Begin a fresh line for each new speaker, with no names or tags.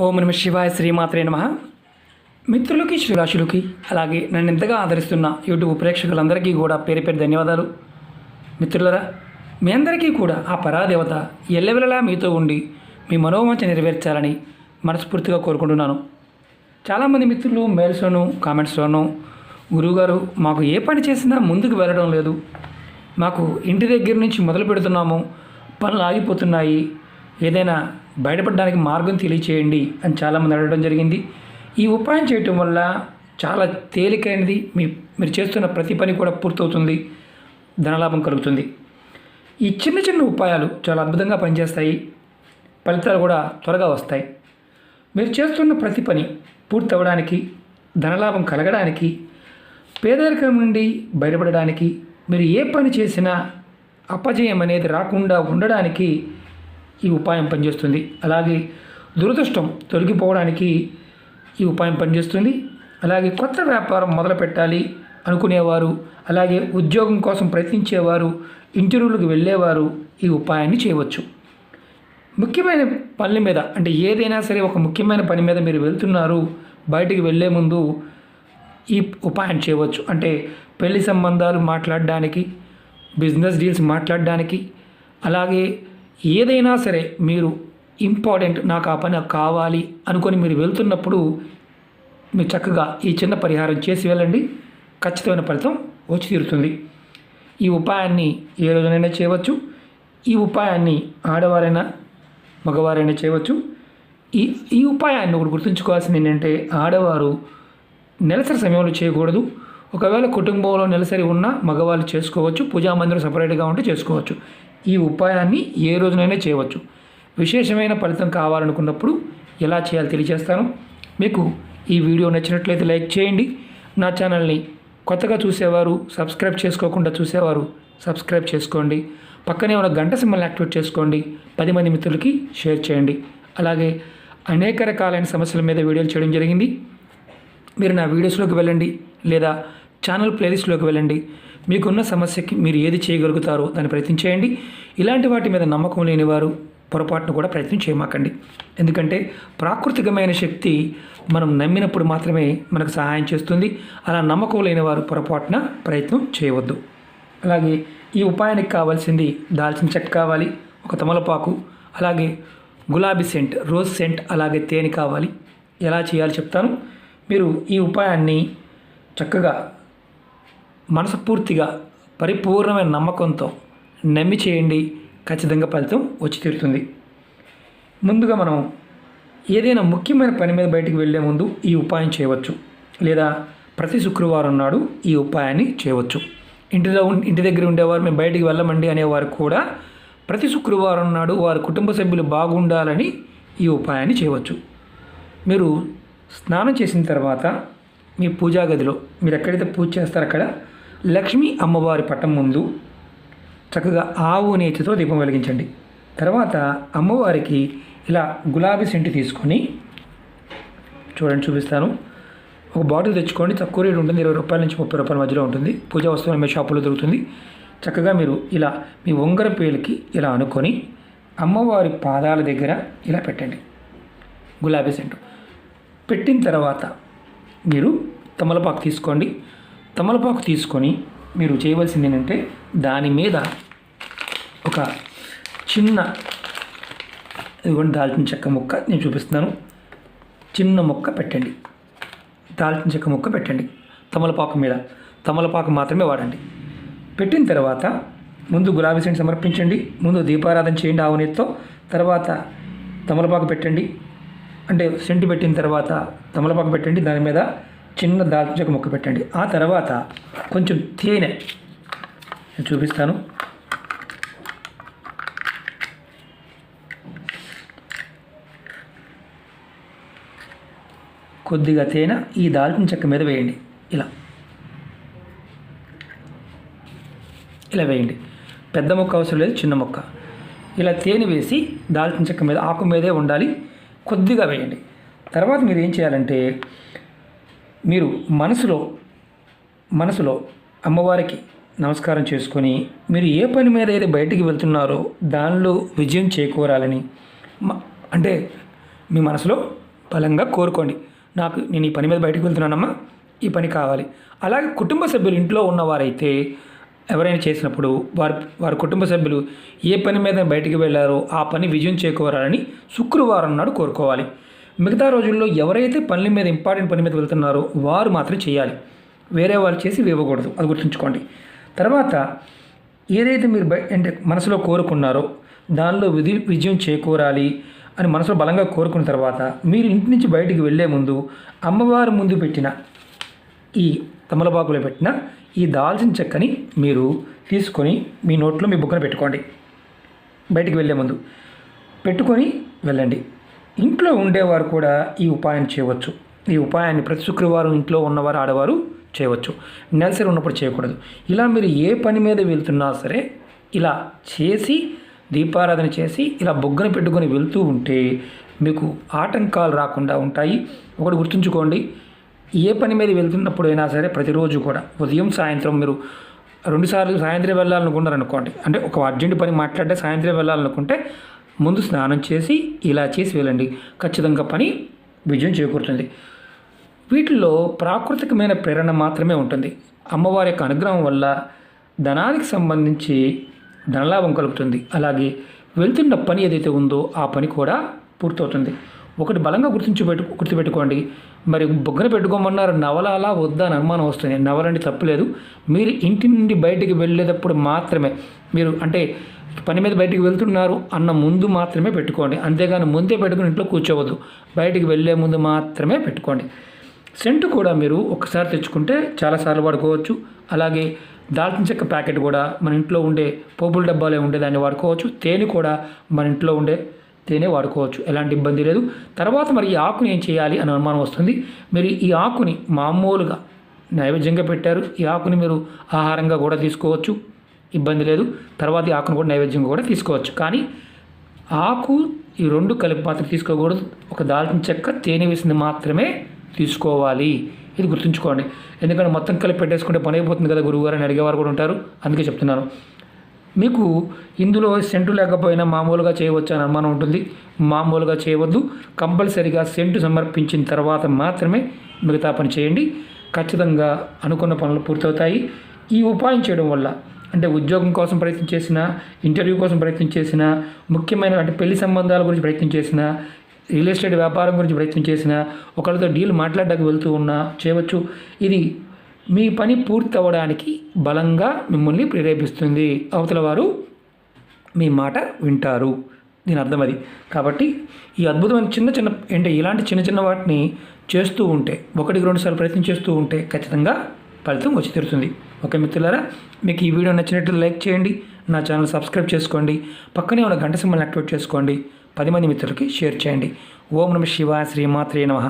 ఓం నమ శివాయ శ్రీమాత్రే నమ. మిత్రులకి శ్రీరాశులకి అలాగే నన్ను ఎంతగా ఆదరిస్తున్న యూట్యూబ్ ప్రేక్షకులందరికీ కూడా పేరు పేరు ధన్యవాదాలు. మిత్రులరా మీ అందరికీ కూడా ఆ పరాదేవత ఎల్లవెల్లలా మీతో ఉండి మీ మనోవాంఛ నెరవేర్చాలని మనస్ఫూర్తిగా కోరుకుంటున్నాను. చాలామంది మిత్రులు మెయిల్స్లోనూ కామెంట్స్లోనూ గురువుగారు మాకు ఏ పని చేసినా ముందుకు వెళ్ళడం లేదు. మాకు ఇంటి దగ్గర నుంచి మొదలు పెడుతున్నాము పనులు ఆగిపోతున్నాయి ఏదైనా బయటపడడానికి మార్గం తెలియచేయండి అని చాలామంది అడగడం జరిగింది. ఈ ఉపాయం చేయటం వల్ల చాలా తేలికైనది మీ మీరు చేస్తున్న ప్రతి పని కూడా పూర్తవుతుంది. ధనలాభం కలుగుతుంది. ఈ చిన్న చిన్న ఉపాయాలు చాలా అద్భుతంగా పనిచేస్తాయి. ఫలితాలు కూడా త్వరగా వస్తాయి. మీరు చేస్తున్న ప్రతి పని పూర్తి అవ్వడానికి ధనలాభం కలగడానికి పేదరికం నుండి బయటపడడానికి మీరు ఏ పని చేసినా అపజయం అనేది రాకుండా ఉండడానికి ఈ ఉపాయం పనిచేస్తుంది. అలాగే దురదృష్టం తొలగిపోవడానికి ఈ ఉపాయం పనిచేస్తుంది. అలాగే కొత్త వ్యాపారం మొదలు పెట్టాలి అనుకునేవారు అలాగే ఉద్యోగం కోసం ప్రయత్నించేవారు ఇంటర్వ్యూలకు వెళ్ళేవారు ఈ ఉపాయాన్ని చేయవచ్చు. ముఖ్యమైన పనుల మీద అంటే ఏదైనా సరే ఒక ముఖ్యమైన పని మీద మీరు వెళ్తున్నారు బయటికి వెళ్ళే ముందు ఈ ఉపాయం చేయవచ్చు. అంటే పెళ్ళి సంబంధాలు మాట్లాడడానికి బిజినెస్ డీల్స్ మాట్లాడడానికి అలాగే ఏదైనా సరే మీరు ఇంపార్టెంట్ నాకు ఆ పని కావాలి అనుకొని మీరు వెళ్తున్నప్పుడు మీరు చక్కగా ఈ చిన్న పరిహారం చేసి వెళ్ళండి. ఖచ్చితమైన ఫలితం వచ్చి తీరుతుంది. ఈ ఉపాయాన్ని ఏ రోజునైనా చేయవచ్చు. ఈ ఉపాయాన్ని ఆడవారైనా మగవారైనా చేయవచ్చు. ఈ ఈ ఉపాయాన్ని ఒకటి గుర్తుంచుకోవాల్సింది ఏంటంటే ఆడవారు నెలసరి సమయంలో చేయకూడదు. ఒకవేళ కుటుంబంలో నెలసరి ఉన్నా మగవాళ్ళు చేసుకోవచ్చు. పూజా మందిరం సపరేట్గా ఉంటే చేసుకోవచ్చు. ఈ ఉపాయాన్ని ఏ రోజునైనా చేయవచ్చు. విశేషమైన ఫలితం కావాలనుకున్నప్పుడు ఎలా చేయాలో తెలియజేస్తాను. మీకు ఈ వీడియో నచ్చినట్లయితే లైక్ చేయండి. నా ఛానల్ని కొత్తగా చూసేవారు సబ్స్క్రైబ్ చేసుకోకుండా చూసేవారు సబ్స్క్రైబ్ చేసుకోండి. పక్కనే ఉన్న గంట సింబల్ని యాక్టివేట్ చేసుకోండి. పది మంది మిత్రులకి షేర్ చేయండి. అలాగే అనేక రకాలైన సమస్యల మీద వీడియోలు చేయడం జరిగింది. మీరు నా వీడియోస్లోకి వెళ్ళండి లేదా ఛానల్ ప్లేలిస్ట్లోకి వెళ్ళండి. మీకున్న సమస్యకి మీరు ఏది చేయగలుగుతారో దాన్ని ప్రయత్నం చేయండి. ఇలాంటి వాటి మీద నమ్మకం లేని వారు పొరపాటును కూడా ప్రయత్నం చేయమాకండి. ఎందుకంటే ప్రాకృతికమైన శక్తి మనం నమ్మినప్పుడు మాత్రమే మనకు సహాయం చేస్తుంది. అలా నమ్మకం లేని వారు పొరపాటున ప్రయత్నం చేయవద్దు. అలాగే ఈ ఉపాయానికి కావాల్సింది దాల్చిన చెక్క కావాలి ఒక తమలపాకు అలాగే గులాబీ సెంట్ రోజ్ సెంట్ అలాగే తేనె కావాలి. ఎలా చేయాలో చెప్తాను. మీరు ఈ ఉపాయాన్ని చక్కగా మనస్ఫూర్తిగా పరిపూర్ణమైన నమ్మకంతో నమ్మి చేయండి. ఖచ్చితంగా ఫలితం వచ్చి తీరుతుంది. ముందుగా మనం ఏదైనా ముఖ్యమైన పని మీద బయటికి వెళ్ళే ముందు ఈ ఉపాయం చేయవచ్చు. లేదా ప్రతి శుక్రవారం నాడు ఈ ఉపాయాన్ని చేయవచ్చు. ఇంటిలో ఉం- ఇంటి దగ్గర ఉండేవారు మేము బయటికి వెళ్ళమండి అనేవారు కూడా ప్రతి శుక్రవారం నాడు వారి కుటుంబ సభ్యులు బాగుండాలని ఈ ఉపాయాన్ని చేయవచ్చు. మీరు స్నానం చేసిన తర్వాత మీ పూజా గదిలో మీరు ఎక్కడైతే పూజ చేస్తారో అక్కడ లక్ష్మీ అమ్మవారి పటం ముందు చక్కగా ఆవు నేతితో దీపం వెలిగించండి. తర్వాత అమ్మవారికి ఇలా గులాబీ సెంటు తీసుకొని చూడండి చూపిస్తాను. ఒక బాటిల్ తెచ్చుకోండి. తక్కువ రేటు ఉంటుంది. ఇరవై రూపాయల నుంచి ముప్పై రూపాయల మధ్యలో ఉంటుంది. పూజా వస్తువులు మీ షాపులో దొరుకుతుంది. చక్కగా మీరు ఇలా మీ ఉంగర పేలికి ఇలా అనుకొని అమ్మవారి పాదాల దగ్గర ఇలా పెట్టండి. గులాబీ సెంటు. పెట్టిన తర్వాత మీరు తమలపాకు తీసుకోండి. తమలపాకు తీసుకొని మీరు చేయవలసింది ఏంటంటే దాని మీద ఒక చిన్న ఇదిగోండి దాల్చిన చెక్క ముక్క నేను చూపిస్తున్నాను. చిన్న ముక్క పెట్టండి. దాల్చిన చెక్క ముక్క పెట్టండి తమలపాకు మీద. తమలపాకు మాత్రమే వాడండి. పెట్టిన తర్వాత ముందు గులాబీ సెంట్ సమర్పించండి. ముందు దీపారాధన చేయండి ఆవునేతితో తర్వాత తమలపాకు పెట్టండి. అంటే సెంటు పెట్టిన తర్వాత తమలపాకు పెట్టండి. దాని మీద చిన్న దాల్చిన చెక్క ముక్క పెట్టండి. ఆ తర్వాత కొంచెం తేనె నేను చూపిస్తాను. కొద్దిగా తేనె ఈ దాల్చిన చెక్క మీద వేయండి. ఇలా. ఇలా వేయండి. పెద్ద మొక్క అవసరం లేదు చిన్న మొక్క. ఇలా తేనె వేసి దాల్చిన చెక్క మీద ఆకు మీదే ఉండాలి కొద్దిగా వేయండి. తర్వాత మీరు ఏం చేయాలంటే మీరు మనసులో మనసులో అమ్మవారికి నమస్కారం చేసుకొని మీరు ఏ పని మీద అయితే బయటికి వెళ్తున్నారో దానిలో విజయం చేకూరాలని అంటే మీ మనసులో బలంగా కోరుకోండి. నాకు నేను ఈ పని మీద బయటకు వెళ్తున్నానమ్మా ఈ పని కావాలి. అలాగే కుటుంబ సభ్యులు ఇంట్లో ఉన్నవారైతే ఎవరైనా చేసినప్పుడు వారి వారి కుటుంబ సభ్యులు ఏ పని మీద బయటికి వెళ్ళారో ఆ పని విజయం చేకూరాలని శుక్రవారం నాడు కోరుకోవాలి. మిగతా రోజుల్లో ఎవరైతే పనుల మీద ఇంపార్టెంట్ పని మీద వెళ్తున్నారో వారు మాత్రం చేయాలి. వేరే వాళ్ళు చేసి ఇవ్వకూడదు అది గుర్తుంచుకోండి. తర్వాత ఏదైతే మీరు బయ అంటే మనసులో కోరుకున్నారో దానిలో విధి విజయం చేకూరాలి అని మనసులో బలంగా కోరుకున్న తర్వాత మీరు ఇంటి నుంచి బయటికి వెళ్ళే ముందు అమ్మవారి ముందు పెట్టిన ఈ తమలపాకులో పెట్టిన ఈ దాల్చిన చెక్కని మీరు తీసుకొని మీ నోట్లో మీ బుక్కన పెట్టుకోండి. బయటికి వెళ్ళే ముందు. పెట్టుకొని వెళ్ళండి. ఇంట్లో ఉండేవారు కూడా ఈ ఉపాయం చేయవచ్చు. ఈ ఉపాయాన్ని ప్రతి శుక్రవారం ఇంట్లో ఉన్నవారు ఆడవారు చేయవచ్చు. నెలసరి ఉన్నప్పుడు చేయకూడదు. ఇలా మీరు ఏ పని మీద వెళ్తున్నా సరే ఇలా చేసి దీపారాధన చేసి ఇలా బొగ్గను పెట్టుకొని వెళ్తూ ఉంటే మీకు ఆటంకాలు రాకుండా ఉంటాయి. ఒకటి గుర్తుంచుకోండి. ఏ పని మీద వెళ్తున్నప్పుడు అయినా సరే ప్రతిరోజు కూడా ఉదయం సాయంత్రం మీరు రెండుసార్లు సాయంత్రం వెళ్ళాలనుకున్నారనుకోండి. అంటే ఒక అర్జెంట్ పని మాట్లాడితే సాయంత్రం వెళ్ళాలనుకుంటే ముందు స్నానం చేసి ఇలా చేసి వెళ్ళండి. ఖచ్చితంగా పని విజయం చేకూరుతుంది. వీటిల్లో ప్రాకృతికమైన ప్రేరణ మాత్రమే ఉంటుంది. అమ్మవారి యొక్క అనుగ్రహం వల్ల ధనానికి సంబంధించి ధనలాభం కలుగుతుంది. అలాగే వెళ్తున్న పని ఏదైతే ఉందో ఆ పని కూడా పూర్తవుతుంది. ఒకటి బలంగా గుర్తించి పెట్టు గుర్తుపెట్టుకోండి. మరి బొగ్గన పెట్టుకోమన్నారు నవల అలా వద్దా అని అనుమానం వస్తుంది. నవలండి తప్పులేదు. మీరు ఇంటి నుండి బయటికి వెళ్ళేటప్పుడు మాత్రమే. మీరు అంటే పని మీద బయటికి వెళ్తున్నారు అన్న ముందు మాత్రమే పెట్టుకోండి. అంతేగాని ముందే పెట్టుకుని ఇంట్లో కూర్చోవద్దు. బయటికి వెళ్ళే ముందు మాత్రమే పెట్టుకోండి. సెంటు కూడా మీరు ఒకసారి తెచ్చుకుంటే చాలాసార్లు వాడుకోవచ్చు. అలాగే దాల్చిన చెక్క ప్యాకెట్ కూడా మన ఇంట్లో ఉండే పోపుల డబ్బాలే ఉండే దాన్ని వాడుకోవచ్చు. తేనె కూడా మన ఇంట్లో ఉండే తేనె వాడుకోవచ్చు. ఎలాంటి ఇబ్బంది లేదు. తర్వాత మరి ఈ ఆకుని ఏం చేయాలి అని అనుమానం వస్తుంది. మీరు ఈ ఆకుని మామూలుగా నైవేద్యంగా పెట్టారు. ఈ ఆకుని మీరు ఆహారంగా కూడా తీసుకోవచ్చు. ఇబ్బంది లేదు. తర్వాత ఈ ఆకును కూడా నైవేద్యంగా కూడా తీసుకోవచ్చు. కానీ ఆకు ఈ రెండు కలిపి మాత్రం తీసుకోకూడదు. ఒక దాల్చిన చెక్క తేనె వేసింది మాత్రమే తీసుకోవాలి. ఇది గుర్తుంచుకోండి. ఎందుకంటే మొత్తం కలిపి పెట్టేసుకుంటే పని అయిపోతుంది కదా గురువుగారు అని అడిగేవారు కూడా ఉంటారు. అందుకే చెప్తున్నాను. మీకు ఇందులో సెంటు లేకపోయినా మామూలుగా చేయవచ్చు అని అనుమానం ఉంటుంది. మామూలుగా చేయవద్దు. కంపల్సరిగా సెంటు సమర్పించిన తర్వాత మాత్రమే మిగతా పని చేయండి. ఖచ్చితంగా అనుకున్న పనులు పూర్తవుతాయి. ఈ ఉపాయం చేయడం వల్ల అంటే ఉద్యోగం కోసం ప్రయత్నం చేసిన ఇంటర్వ్యూ కోసం ప్రయత్నం చేసిన ముఖ్యమైన అంటే పెళ్ళి సంబంధాల గురించి ప్రయత్నం చేసిన రియల్ ఎస్టేట్ వ్యాపారం గురించి ప్రయత్నం చేసిన ఒకరితో డీల్ మాట్లాడడానికి వెళ్తూ ఉన్నా చేయవచ్చు. ఇది మీ పని పూర్తి అవ్వడానికి బలంగా మిమ్మల్ని ప్రేరేపిస్తుంది. అవతల వారు మీ మాట వింటారు. దీని అర్థం అది. కాబట్టి ఈ అద్భుతమైన చిన్న చిన్న అంటే ఇలాంటి చిన్న చిన్న వాటిని చేస్తూ ఉంటే ఒకటికి రెండుసార్లు ప్రయత్నం చేస్తూ ఉంటే ఖచ్చితంగా ఫలితం వచ్చి తీరుతుంది ఓకే మిత్రులారా మీకు ఈ వీడియో నచ్చినట్లు లైక్ చేయండి నా ఛానల్ సబ్స్క్రైబ్ చేసుకోండి పక్కనే ఉన్న గంట సింబల్ని యాక్టివేట్ చేసుకోండి పది మంది మిత్రులకి షేర్ చేయండి. ఓం నమ శివ శ్రీమాత్రే నమః.